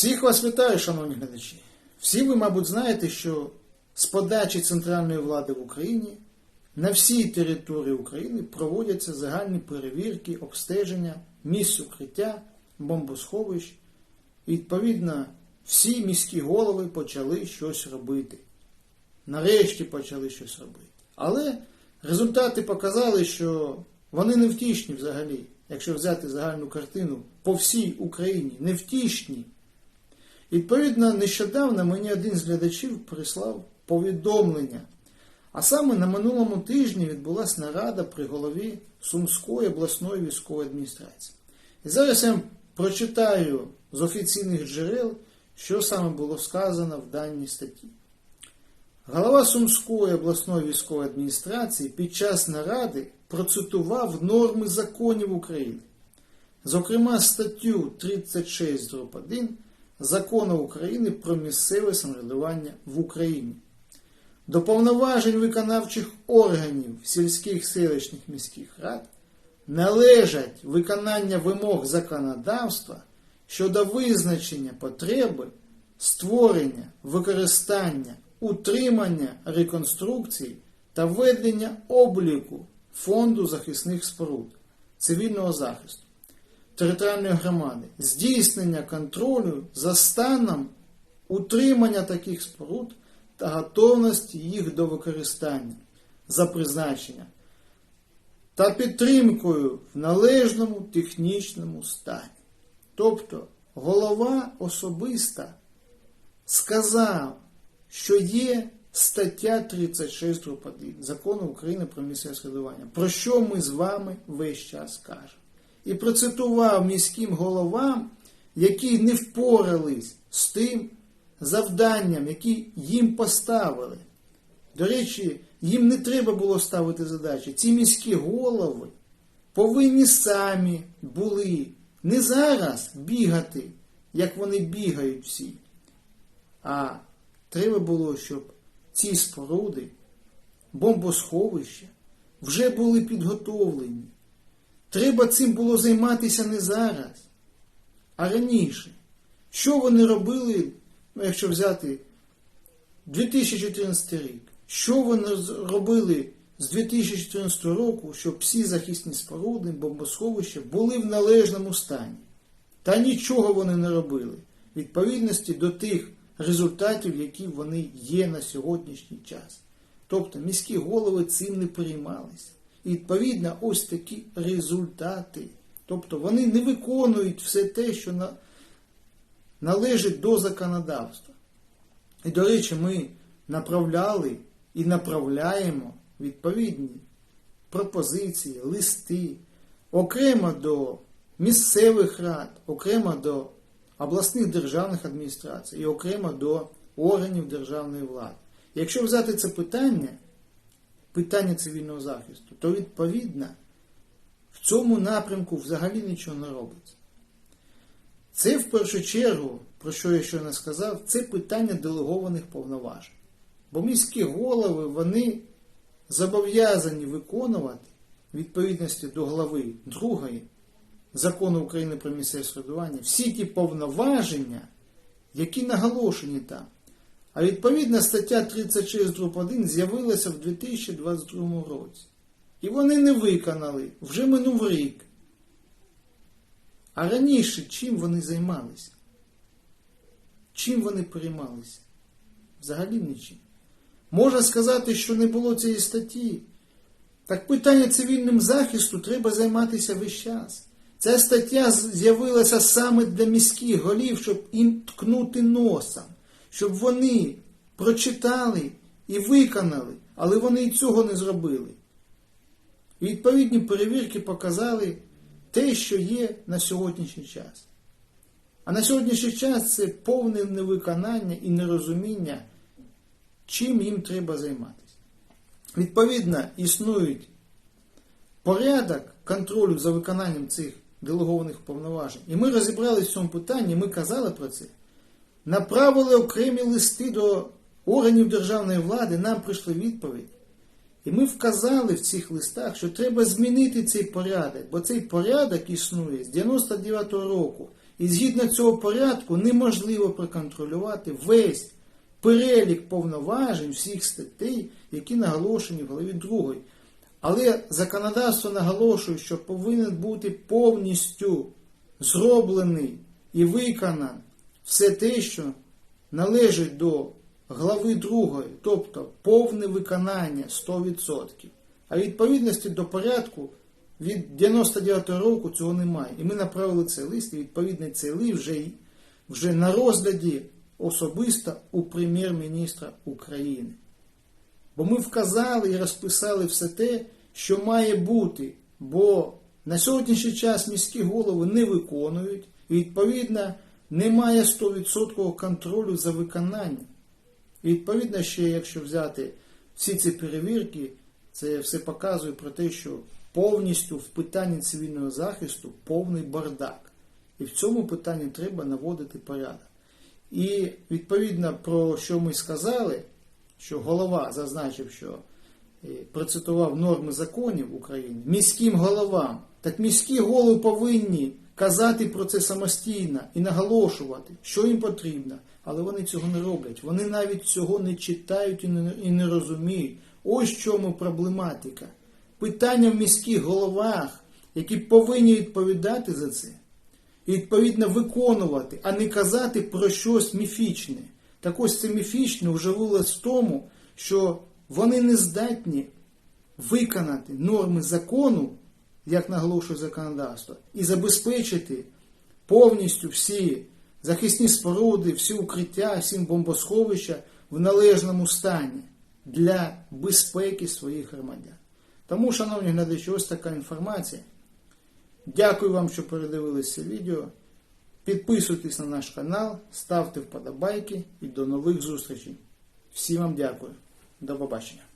Всіх вас вітаю, шановні глядачі. Всі ви, мабуть, знаєте, що з подачі центральної влади в Україні на всій території України проводяться загальні перевірки, обстеження, місць укриття, бомбосховищ. Відповідно, всі міські голови почали щось робити. Нарешті почали щось робити. Але результати показали, що вони не втішні взагалі, якщо взяти загальну картину по всій Україні, не втішні. Відповідно, нещодавно мені один з глядачів прислав повідомлення. А саме на минулому тижні відбулася нарада при голові Сумської обласної військової адміністрації. І зараз я прочитаю з офіційних джерел, що саме було сказано в даній статті. Голова Сумської обласної військової адміністрації під час наради процитував норми законів України, зокрема статтю 36 1 Закону України про місцеве самоврядування в Україні. До повноважень виконавчих органів сільських селищних міських рад належать виконання вимог законодавства щодо визначення потреби, створення, використання, утримання реконструкції та ведення обліку Фонду захисних споруд цивільного захисту територіальної громади, здійснення контролю за станом утримання таких споруд та готовності їх до використання за призначенням та підтримкою в належному технічному стані. Тобто голова особиста сказав, що є стаття 36 1 закону України про місцеве самоврядування, про що ми з вами весь час кажемо. І процитував міським головам, які не впорались з тим завданням, які їм поставили. До речі, їм не треба було ставити задачі. Ці міські голови повинні самі були не зараз бігати, як вони бігають всі, а треба було, щоб ці споруди, бомбосховища вже були підготовлені. Треба цим було займатися не зараз, а раніше. Що вони робили, ну, якщо взяти 2014 рік? Що вони робили з 2014 року, щоб всі захисні споруди, бомбосховища були в належному стані? Та нічого вони не робили відповідності до тих результатів, які вони є на сьогоднішній час. Тобто міські голови цим не переймалися. Відповідно ось такі результати. Тобто вони не виконують все те, що на... належить до законодавства. І, до речі, ми направляли і направляємо відповідні пропозиції, листи окремо до місцевих рад, окремо до обласних державних адміністрацій і окремо до органів державної влади. Якщо взяти це питання, питання цивільного захисту, то відповідно в цьому напрямку взагалі нічого не робиться. Це в першу чергу, про що я щойно сказав, це питання делегованих повноважень. Бо міські голови вони зобов'язані виконувати відповідності до глави 2 закону України про місцеве самоврядування всі ті повноваження, які наголошені там. А відповідна стаття 36 1 з'явилася в 2022 році. І вони не виконали вже минув рік. А раніше чим вони займалися? Чим вони переймалися? Взагалі нічим. Можна сказати, що не було цієї статті. Так питання цивільним захисту треба займатися весь час. Ця стаття з'явилася саме для міських голів, щоб їм ткнути носом, щоб вони прочитали і виконали, але вони і цього не зробили. Відповідні перевірки показали те, що є на сьогоднішній час. А на сьогоднішній час це повне невиконання і нерозуміння, чим їм треба займатися. Відповідно, існують порядок контролю за виконанням цих делегованих повноважень. І ми розібралися в цьому питанні, ми казали про це. Направили окремі листи до органів державної влади, нам прийшли відповідь. І ми вказали в цих листах, що треба змінити цей порядок, бо цей порядок існує з 99-го року. І згідно цього порядку неможливо проконтролювати весь перелік повноважень всіх статей, які наголошені в главі 2. Але законодавство наголошує, що повинен бути повністю зроблений і виконан все те, що належить до глави 2, тобто повне виконання 100%. А відповідності до порядку від 99 року цього немає. І ми направили цей лист, і відповідний цей лист вже, вже на розгляді особисто у прем'єр-міністра України. Бо ми вказали і розписали все те, що має бути. Бо на сьогоднішній час міські голови не виконують, і відповідно немає 100% контролю за виконанням. І відповідно ще, якщо взяти всі ці перевірки, це все показує про те, що повністю в питанні цивільного захисту повний бардак. І в цьому питанні треба наводити порядок. І відповідно про що ми сказали, що голова зазначив, що е, процитував норми законів України міським головам. Так міські голови повинні казати про це самостійно і наголошувати, що їм потрібно. Але вони цього не роблять. Вони навіть цього не читають і не, і не розуміють. Ось в чому проблематика. Питання в міських головах, які повинні відповідати за це, і відповідно виконувати, а не казати про щось міфічне. Так ось це міфічне вже вилаз в тому, що вони не здатні виконати норми закону, як наголошує законодавство, і забезпечити повністю всі захисні споруди, всі укриття, всі бомбосховища в належному стані для безпеки своїх громадян. Тому, шановні глядачі, ось така інформація. Дякую вам, що передивилися це відео. Підписуйтесь на наш канал, ставте вподобайки і до нових зустрічей. Всім вам дякую. До побачення.